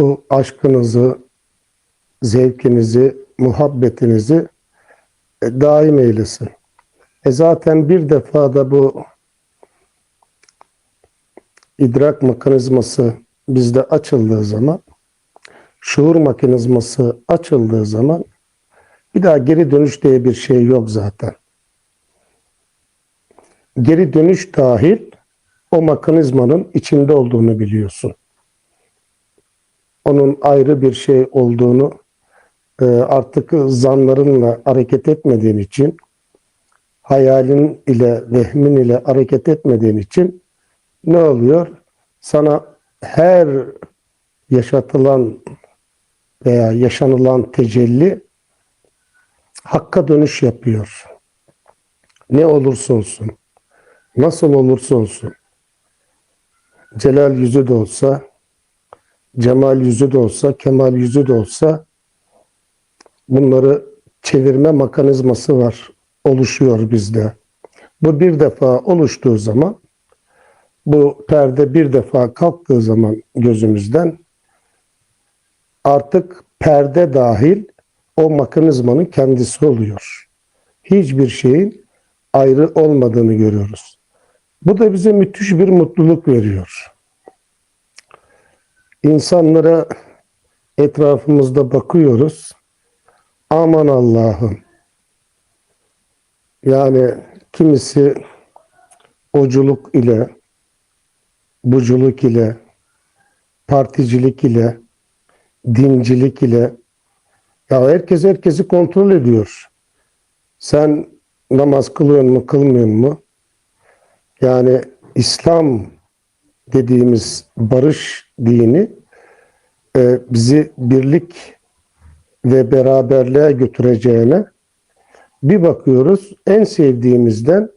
bu aşkınızı, zevkinizi, muhabbetinizi e, daim eylesin. E zaten bir defa da bu idrak mekanizması bizde açıldığı zaman, şuur mekanizması açıldığı zaman bir daha geri dönüş diye bir şey yok zaten. Geri dönüş dahil o mekanizmanın içinde olduğunu biliyorsun. Onun ayrı bir şey olduğunu e, artık zanlarınla hareket etmediğin için hayalin ile vehmin ile hareket etmediğin için ne oluyor? Sana her yaşatılan veya yaşanılan tecelli hakka dönüş yapıyor. Ne olursa olsun, nasıl olursa olsun, celal yüzü de olsa, cemal yüzü de olsa, kemal yüzü de olsa bunları çevirme mekanizması var, oluşuyor bizde. Bu bir defa oluştuğu zaman, bu perde bir defa kalktığı zaman gözümüzden artık perde dahil o mekanizmanın kendisi oluyor. Hiçbir şeyin ayrı olmadığını görüyoruz. Bu da bize müthiş bir mutluluk veriyor. İnsanlara etrafımızda bakıyoruz. Aman Allah'ım. Yani kimisi oculuk ile, buculuk ile, particilik ile, dincilik ile ya herkes herkesi kontrol ediyor. Sen namaz kılıyor mu, kılmıyor mu? Yani İslam dediğimiz barış dini e, bizi birlik ve beraberliğe götüreceğine bir bakıyoruz en sevdiğimizden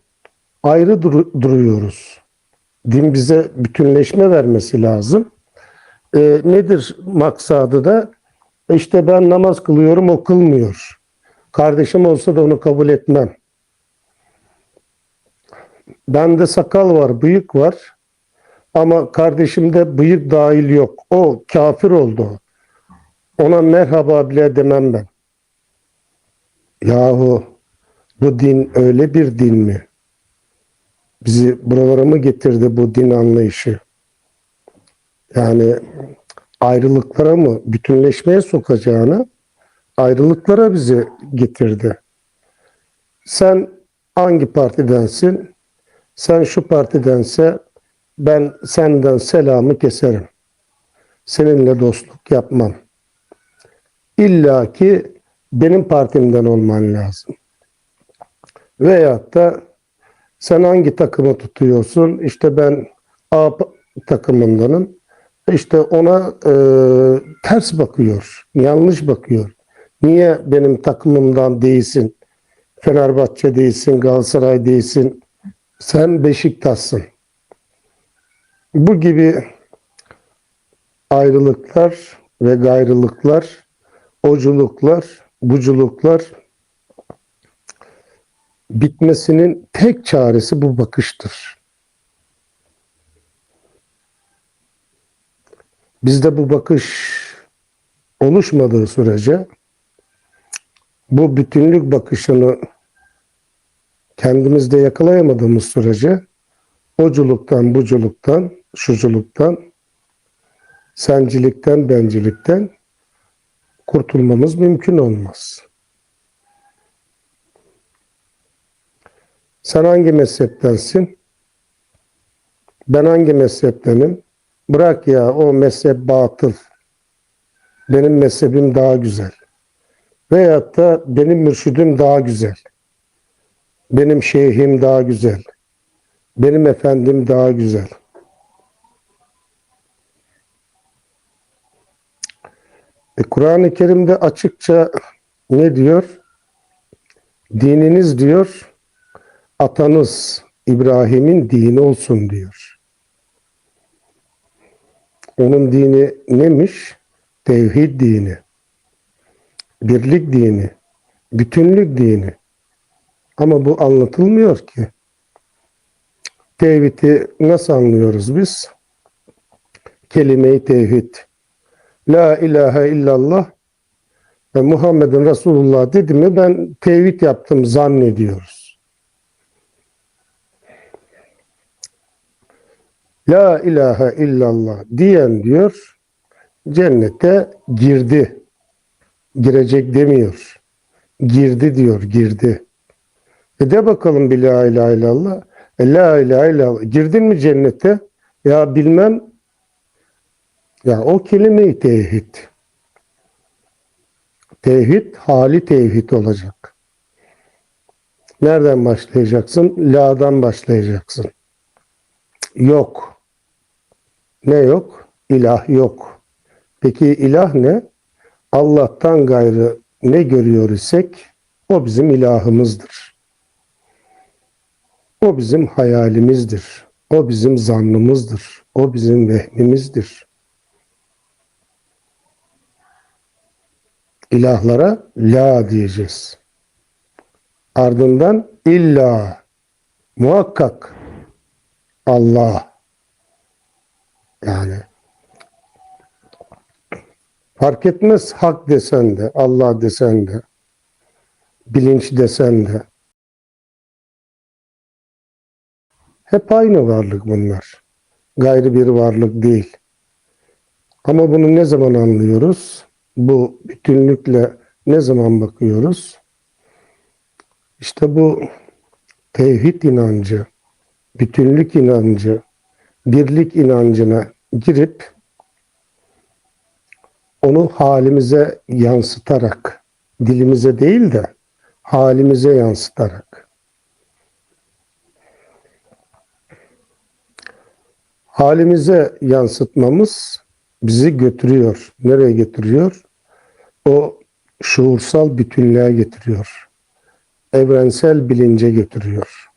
ayrı dur- duruyoruz. Din bize bütünleşme vermesi lazım. E, nedir maksadı da? İşte ben namaz kılıyorum o kılmıyor. Kardeşim olsa da onu kabul etmem. Bende sakal var, bıyık var. Ama kardeşimde bıyık dahil yok. O kafir oldu. Ona merhaba bile demem ben. Yahu bu din öyle bir din mi? Bizi buralara mı getirdi bu din anlayışı? Yani ayrılıklara mı, bütünleşmeye sokacağını ayrılıklara bizi getirdi. Sen hangi partidensin? Sen şu partidense ben senden selamı keserim. Seninle dostluk yapmam. İlla ki benim partimden olman lazım. Veyahut da sen hangi takımı tutuyorsun? İşte ben A takımındanım. İşte ona e, ters bakıyor, yanlış bakıyor. Niye benim takımımdan değilsin? Fenerbahçe değilsin, Galatasaray değilsin. Sen Beşiktaş'sın. Bu gibi ayrılıklar ve gayrılıklar, oculuklar, buculuklar bitmesinin tek çaresi bu bakıştır. Bizde bu bakış oluşmadığı sürece bu bütünlük bakışını kendimizde yakalayamadığımız sürece oculuktan, buculuktan, şuculuktan, sencilikten, bencilikten kurtulmamız mümkün olmaz. Sen hangi mezheptensin? Ben hangi mezheptenim? Bırak ya o mezhep batıl. Benim mezhebim daha güzel. Veyahut da benim mürşidim daha güzel. Benim şeyhim daha güzel. Benim efendim daha güzel. E, Kur'an-ı Kerim'de açıkça ne diyor? Dininiz diyor, atanız İbrahim'in dini olsun diyor. Onun dini neymiş? Tevhid dini. Birlik dini. Bütünlük dini. Ama bu anlatılmıyor ki. Tevhidi nasıl anlıyoruz biz? Kelime-i tevhid. La ilahe illallah ve Muhammedun Resulullah dedi mi ben tevhid yaptım zannediyoruz. La ilahe illallah diyen diyor cennete girdi. Girecek demiyor. Girdi diyor, girdi. E de bakalım bir la ilahe illallah. E la ilahe illallah. Girdin mi cennete? Ya bilmem. Ya o kelime-i tevhid. Tevhid, hali tevhid olacak. Nereden başlayacaksın? La'dan başlayacaksın. Yok. Ne yok? İlah yok. Peki ilah ne? Allah'tan gayrı ne görüyor isek o bizim ilahımızdır. O bizim hayalimizdir. O bizim zannımızdır. O bizim vehmimizdir. İlahlara la diyeceğiz. Ardından illa muhakkak Allah yani fark etmez hak desen de Allah desen de bilinç desen de hep aynı varlık bunlar. Gayrı bir varlık değil. Ama bunu ne zaman anlıyoruz? Bu bütünlükle ne zaman bakıyoruz? İşte bu tevhid inancı, bütünlük inancı, birlik inancına girip onu halimize yansıtarak, dilimize değil de halimize yansıtarak halimize yansıtmamız bizi götürüyor. Nereye getiriyor? O şuursal bütünlüğe getiriyor. Evrensel bilince getiriyor.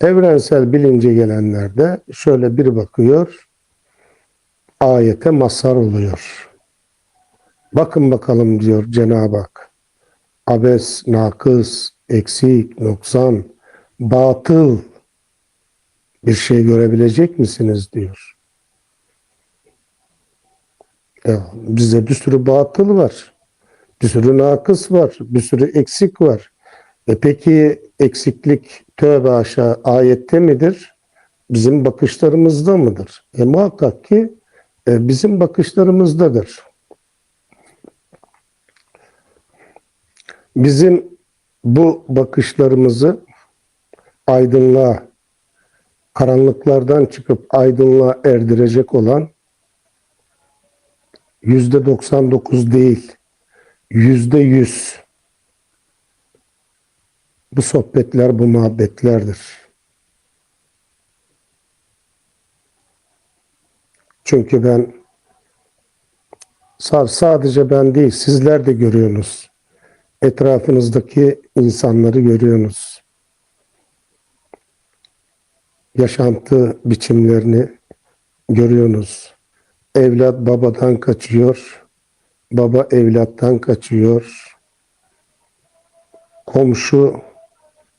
Evrensel bilince gelenler de şöyle bir bakıyor, ayete mazhar oluyor. Bakın bakalım diyor Cenab-ı Hak. Abes, nakıs, eksik, noksan, batıl bir şey görebilecek misiniz diyor. Ya, bize bir sürü batıl var. Bir sürü nakıs var. Bir sürü eksik var. E peki eksiklik tövbe aşağı ayette midir? Bizim bakışlarımızda mıdır? E muhakkak ki e, bizim bakışlarımızdadır. Bizim bu bakışlarımızı aydınlığa, karanlıklardan çıkıp aydınlığa erdirecek olan yüzde 99 değil, yüzde yüz bu sohbetler, bu muhabbetlerdir. Çünkü ben sadece ben değil, sizler de görüyorsunuz. Etrafınızdaki insanları görüyorsunuz. Yaşantı biçimlerini görüyorsunuz. Evlat babadan kaçıyor. Baba evlattan kaçıyor. Komşu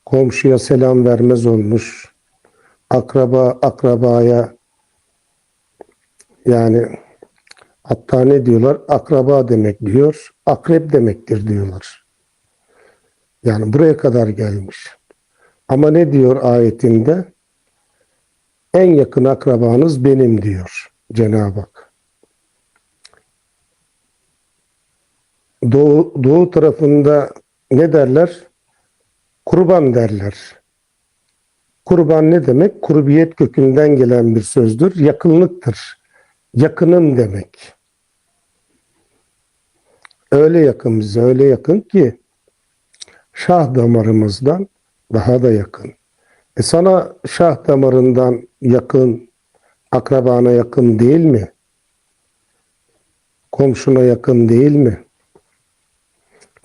komşuya selam vermez olmuş. Akraba akrabaya yani hatta ne diyorlar? Akraba demek diyor. Akrep demektir diyorlar. Yani buraya kadar gelmiş. Ama ne diyor ayetinde? En yakın akrabanız benim diyor Cenab-ı Hak. Doğu, doğu tarafında ne derler? Kurban derler. Kurban ne demek? Kurbiyet kökünden gelen bir sözdür. Yakınlıktır. Yakınım demek. Öyle yakın bize, öyle yakın ki şah damarımızdan daha da yakın. E sana şah damarından yakın, akrabana yakın değil mi? Komşuna yakın değil mi?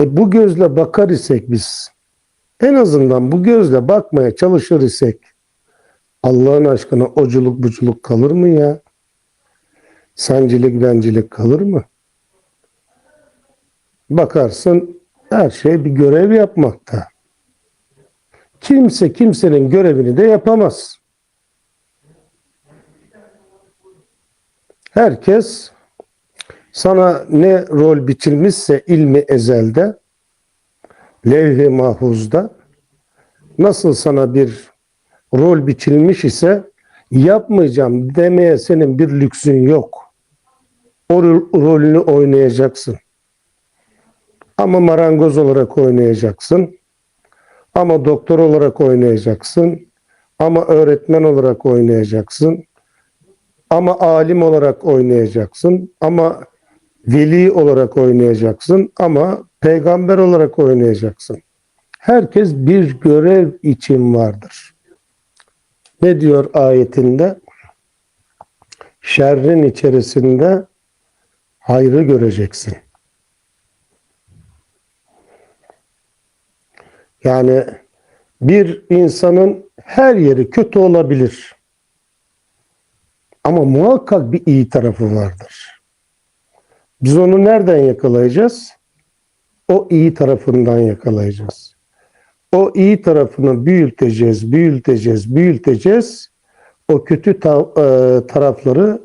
E bu gözle bakar isek biz, en azından bu gözle bakmaya çalışır isek, Allah'ın aşkına oculuk buculuk kalır mı ya? Sancilik bencilik kalır mı? Bakarsın her şey bir görev yapmakta. Kimse kimsenin görevini de yapamaz. Herkes Sana ne rol biçilmişse ilmi ezelde, levh-i mahfuzda, nasıl sana bir rol biçilmiş ise yapmayacağım demeye senin bir lüksün yok. O ro- rolünü oynayacaksın. Ama marangoz olarak oynayacaksın. Ama doktor olarak oynayacaksın. Ama öğretmen olarak oynayacaksın. Ama alim olarak oynayacaksın. Ama veli olarak oynayacaksın. Ama peygamber olarak oynayacaksın. Herkes bir görev için vardır. Ne diyor ayetinde? Şerrin içerisinde hayrı göreceksin. Yani bir insanın her yeri kötü olabilir. Ama muhakkak bir iyi tarafı vardır. Biz onu nereden yakalayacağız? O iyi tarafından yakalayacağız. O iyi tarafını büyüteceğiz, büyüteceğiz, büyüteceğiz. O kötü ta- e, tarafları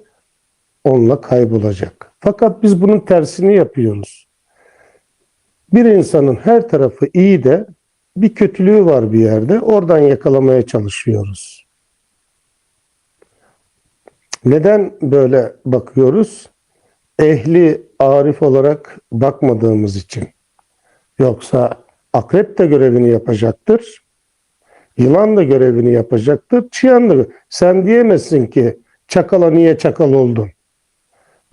onunla kaybolacak. Fakat biz bunun tersini yapıyoruz. Bir insanın her tarafı iyi de bir kötülüğü var bir yerde. Oradan yakalamaya çalışıyoruz. Neden böyle bakıyoruz? Ehli arif olarak bakmadığımız için. Yoksa akrep de görevini yapacaktır. Yılan da görevini yapacaktır. Çıyan da. Sen diyemezsin ki çakala niye çakal oldun?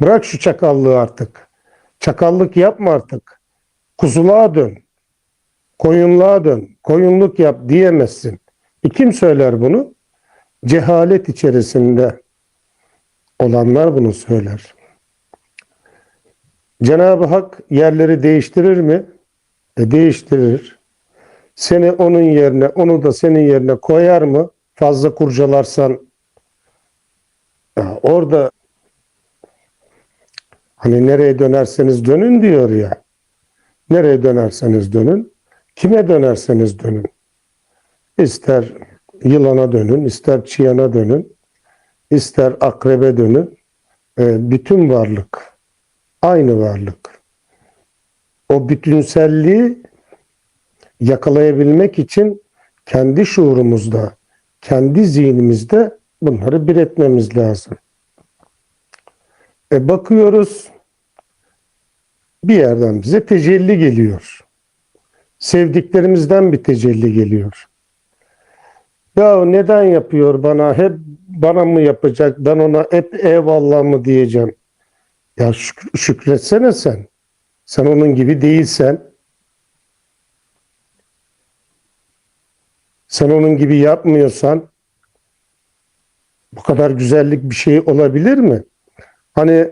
Bırak şu çakallığı artık. Çakallık yapma artık. Kuzuluğa dön. Koyunluğa dön. Koyunluk yap diyemezsin. E kim söyler bunu? Cehalet içerisinde olanlar bunu söyler. Cenab-ı Hak yerleri değiştirir mi? E değiştirir. Seni onun yerine, onu da senin yerine koyar mı? Fazla kurcalarsan ya orada hani nereye dönerseniz dönün diyor ya. Nereye dönerseniz dönün. Kime dönerseniz dönün. İster yılana dönün, ister çiyana dönün, ister akrebe dönün. E, bütün varlık aynı varlık. O bütünselliği yakalayabilmek için kendi şuurumuzda, kendi zihnimizde bunları bir etmemiz lazım. E bakıyoruz bir yerden bize tecelli geliyor. Sevdiklerimizden bir tecelli geliyor. Ya neden yapıyor bana? Hep bana mı yapacak? Ben ona hep eyvallah mı diyeceğim? Ya şük- şükretsene sen. Sen onun gibi değilsen. Sen onun gibi yapmıyorsan bu kadar güzellik bir şey olabilir mi? Hani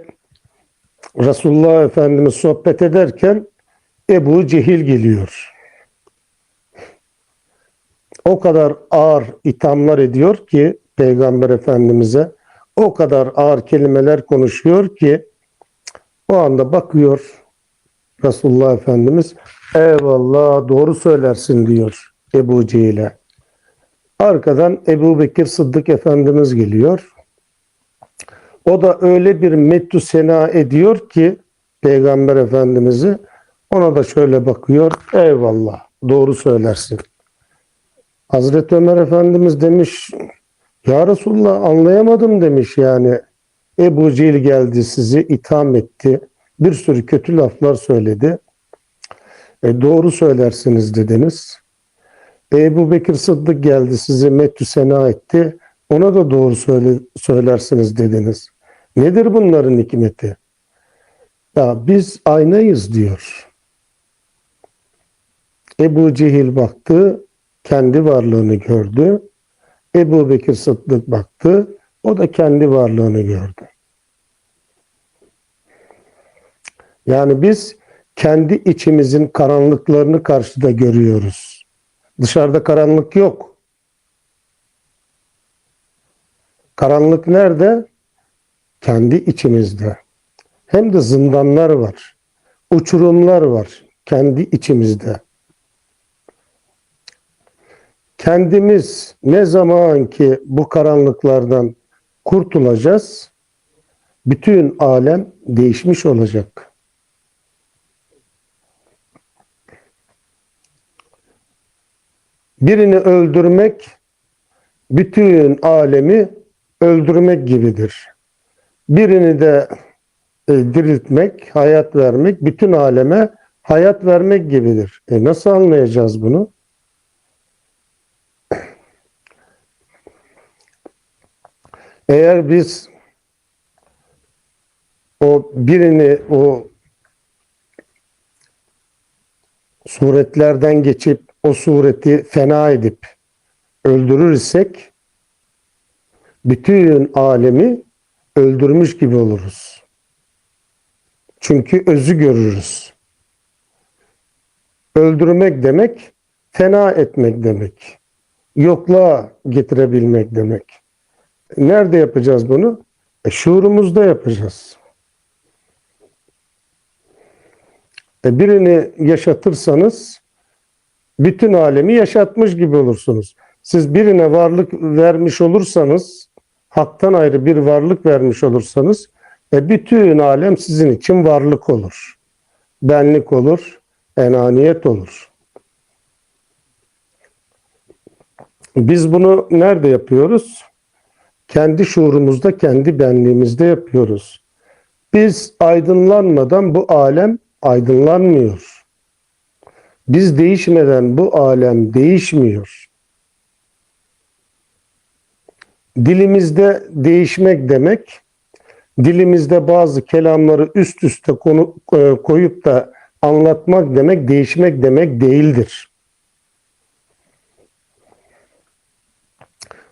Resulullah Efendimiz sohbet ederken Ebu Cehil geliyor. O kadar ağır ithamlar ediyor ki Peygamber Efendimiz'e o kadar ağır kelimeler konuşuyor ki o anda bakıyor Resulullah Efendimiz eyvallah doğru söylersin diyor Ebu Cehil'e. Arkadan Ebu Bekir Sıddık Efendimiz geliyor. O da öyle bir mettü sena ediyor ki Peygamber Efendimiz'i ona da şöyle bakıyor. Eyvallah doğru söylersin. Hazreti Ömer Efendimiz demiş ya Resulullah anlayamadım demiş yani. Ebu Cehil geldi sizi itham etti. Bir sürü kötü laflar söyledi. E, doğru söylersiniz dediniz. E, Ebu Bekir Sıddık geldi sizi mettü sena etti. Ona da doğru söyle, söylersiniz dediniz. Nedir bunların hikmeti? Ya biz aynayız diyor. Ebu Cehil baktı, kendi varlığını gördü. Ebu Bekir Sıddık baktı, o da kendi varlığını gördü. Yani biz kendi içimizin karanlıklarını karşıda görüyoruz. Dışarıda karanlık yok. Karanlık nerede? Kendi içimizde. Hem de zindanlar var. Uçurumlar var kendi içimizde. Kendimiz ne zaman ki bu karanlıklardan kurtulacağız, bütün alem değişmiş olacak. Birini öldürmek bütün alemi öldürmek gibidir. Birini de e, diriltmek, hayat vermek bütün aleme hayat vermek gibidir. E nasıl anlayacağız bunu? Eğer biz o birini o suretlerden geçip o sureti fena edip öldürür isek bütün alemi öldürmüş gibi oluruz. Çünkü özü görürüz. Öldürmek demek fena etmek demek. Yokluğa getirebilmek demek. Nerede yapacağız bunu? E, şuurumuzda yapacağız. E, birini yaşatırsanız bütün alemi yaşatmış gibi olursunuz. Siz birine varlık vermiş olursanız, haktan ayrı bir varlık vermiş olursanız, e, bütün alem sizin için varlık olur. Benlik olur, enaniyet olur. Biz bunu nerede yapıyoruz? Kendi şuurumuzda, kendi benliğimizde yapıyoruz. Biz aydınlanmadan bu alem aydınlanmıyor. Biz değişmeden bu alem değişmiyor. Dilimizde değişmek demek, dilimizde bazı kelamları üst üste konu, e, koyup da anlatmak demek, değişmek demek değildir.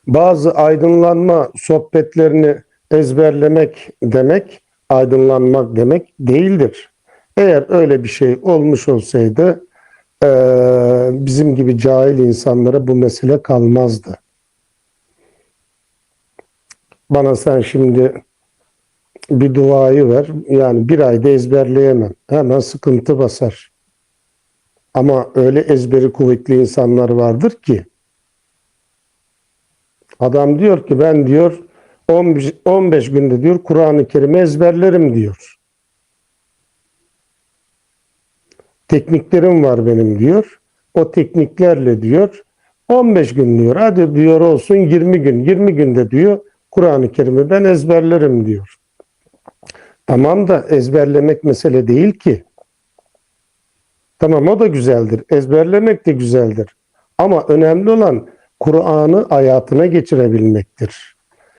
Bazı aydınlanma sohbetlerini ezberlemek demek, aydınlanmak demek değildir. Eğer öyle bir şey olmuş olsaydı e, bizim gibi cahil insanlara bu mesele kalmazdı. Bana sen şimdi bir duayı ver. Yani bir ayda ezberleyemem. Hemen sıkıntı basar. Ama öyle ezberi kuvvetli insanlar vardır ki adam diyor ki ben diyor 15 günde diyor Kur'an-ı Kerim'i ezberlerim diyor. Tekniklerim var benim diyor. O tekniklerle diyor 15 gün diyor. Hadi diyor olsun 20 gün. 20 günde diyor Kur'an-ı Kerim'i ben ezberlerim diyor. Tamam da ezberlemek mesele değil ki. Tamam o da güzeldir. Ezberlemek de güzeldir. Ama önemli olan Kur'an'ı hayatına geçirebilmektir.